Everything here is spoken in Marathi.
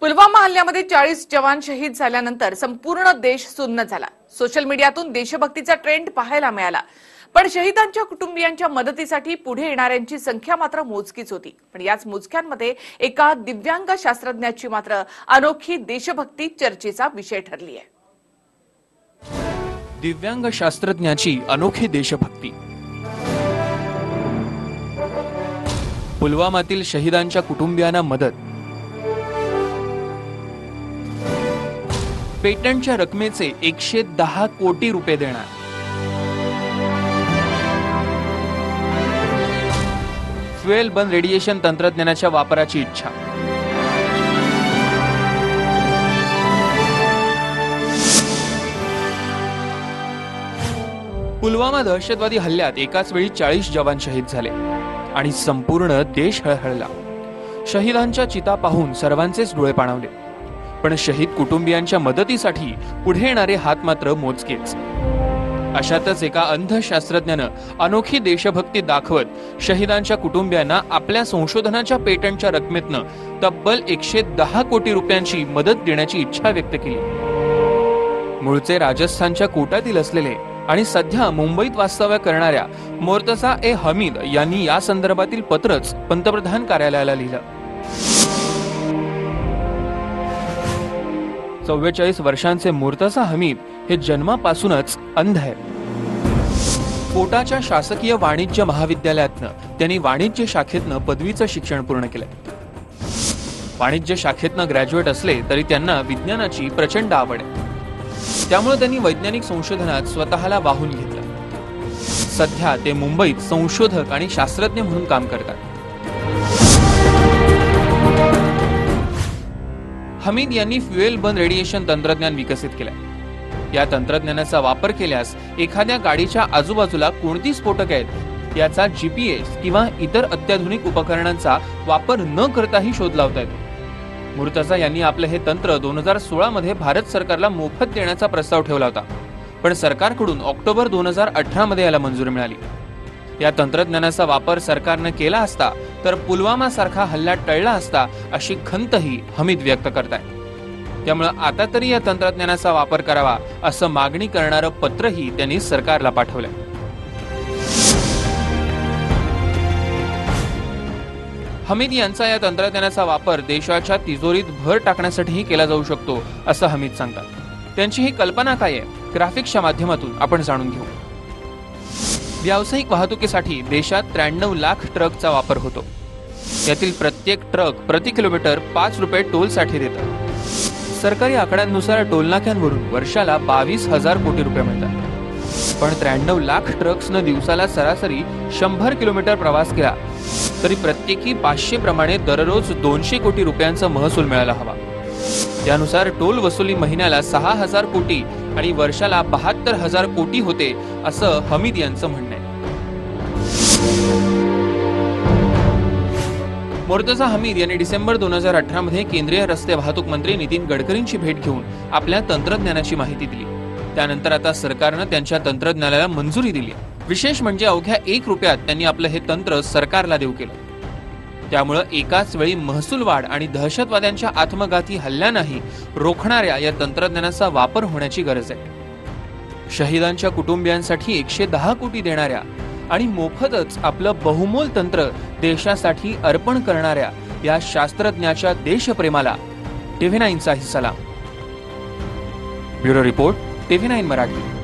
पुलवामा हल्ल्यामध्ये चाळीस जवान शहीद झाल्यानंतर संपूर्ण देश सुन्न झाला. सोशल मीडियातून देशभक्तीचा ट्रेंड पाहायला मिळाला. पण शहीदांच्या कुटुंबियांच्या मदतीसाठी पुढे येणाऱ्यांची संख्या मात्र मोजकीच होती. पण याच मोजक्यांमध्ये एका दिव्यांग शास्त्रज्ञाची मात्र अनोखी देशभक्ती चर्चेचा विषय ठरली आहे दिव्यांग शास्त्रज्ञाची अनोखी देशभक्ती. पुलवामातील शहीदांच्या कुटुंबियांना मदत. पेटंटच्या रकमेचे एकशे दहा कोटी रुपये देणार. फ्युएल बंद रेडिएशन तंत्रज्ञानाच्या वापराची इच्छा. पुलवामा दहशतवादी हल्ल्यात एकाच वेळी चाळीस जवान शहीद झाले आणि संपूर्ण देश हळहळला. शहीदांच्या चिता पाहून सर्वांचेच डोळे पाणावले. पण शहीद कुटुंबियांच्या मदतीसाठी पुढे येणारे हात मात्र मोजकेच. अशातच एका अंध शास्त्रज्ञानं अनोखी देशभक्ती दाखवत शहीदांच्या कुटुंबियांना आपल्या संशोधनाच्या पेटंटच्या रकमेतनं तब्बल एकशे दहा कोटी रुपयांची मदत देण्याची इच्छा व्यक्त केली. मूळचे राजस्थानच्या कोटातील असलेले आणि सध्या मुंबईत वास्तव्य करणाऱ्या मोर्तसा ए हमीद यांनी या संदर्भातील पत्रच पंतप्रधान कार्यालयाला लिहिलं. चव्वेचाळीस वर्षांचे मुर्तसा हमीद हे जन्मापासूनच अंध आहे कोटाच्या शासकीय वाणिज्य महाविद्यालयातनं त्यांनी वाणिज्य शाखेतनं पदवीचं शिक्षण पूर्ण केलंय. वाणिज्य शाखेतनं ग्रॅज्युएट असले तरी त्यांना विज्ञानाची प्रचंड आवड आहे. त्यामुळे त्यांनी वैज्ञानिक संशोधनात स्वतःला वाहून घेतलं. सध्या ते मुंबईत संशोधक आणि शास्त्रज्ञ म्हणून काम करतात. हमीद यांनी फ्युएल बन रेडिएशन तंत्रज्ञान विकसित केलंय. या तंत्रज्ञानाचा वापर केल्यास एखाद्या गाडीच्या आजूबाजूला कोणती स्फोटक आहेत याचा जीपीएस किंवा इतर अत्याधुनिक उपकरणांचा वापर न करताही शोध लावता येतो. मुर्तजा यांनी आपलं हे तंत्र दोन हजार सोळा मध्ये भारत सरकारला मोफत देण्याचा प्रस्ताव ठेवला होता. पण सरकारकडून ऑक्टोबर दोन हजार अठरा मध्ये याला मंजुरी मिळाली. या तंत्रज्ञानाचा वापर सरकारनं केला असता तर पुलवामा सारखा हल्ला टळला असता अशी खंतही हमीद व्यक्त करताय त्यामुळं आता तरी या तंत्रज्ञानाचा वापर करावा असं मागणी करणारं पत्रही त्यांनी सरकारला पाठवलंय. हमीद यांचा या तंत्रज्ञानाचा वापर देशाच्या तिजोरीत भर टाकण्यासाठीही केला जाऊ शकतो असं हमीद सांगतात. त्यांची ही कल्पना काय आहे? ग्राफिक्सच्या माध्यमातून आपण जाणून घेऊ. व्यावसायिक वाहतुकीसाठी देशात त्र्याण्णव लाख ट्रकचा वापर होतो. यातील प्रत्येक ट्रक प्रति किलोमीटर पाच रुपये टोलसाठी देतात सरकारी आकड्यांनुसार टोलनाक्यांवरून वर्षाला बावीस हजार कोटी रुपये मिळतात. पण त्र्याण्णव लाख ट्रक्सनं दिवसाला सरासरी शंभर किलोमीटर प्रवास केला तरी प्रत्येकी पाचशे प्रमाणे दररोज दोनशे कोटी रुपयांचा महसूल मिळायला हवा. त्यानुसार टोल वसुली महिन्याला सहा हजार कोटी आणि वर्षाला बहात्तर हजार कोटी होते असं हमीद यांचं म्हणणं आहे. मोर्तजा हमीद यांनी डिसेंबर दोन हजार अठरा मध्ये केंद्रीय रस्ते वाहतूक मंत्री नितीन गडकरींची भेट घेऊन आपल्या तंत्रज्ञानाची माहिती दिली. त्यानंतर आता सरकारनं त्यांच्या तंत्रज्ञानाला मंजुरी दिली. विशेष म्हणजे अवघ्या एक रुपयात त्यांनी आपलं हे तंत्र सरकारला देऊ केलं. त्यामुळं एकाच वेळी महसूल वाढ आणि दहशतवाद्यांच्या आत्मघाती हल्ल्यांनाही रोखणाऱ्या या तंत्रज्ञानाचा वापर होण्याची गरज आहे. शहीदांच्या कुटुंबियांसाठी एकशे दहा कोटी देणाऱ्या आणि मोफतच आपलं बहुमोल तंत्र देशासाठी अर्पण करणाऱ्या या शास्त्रज्ञाच्या देशप्रेमाला टीव्ही नाईनचा सलाम. Bureau report TV nine Marathi.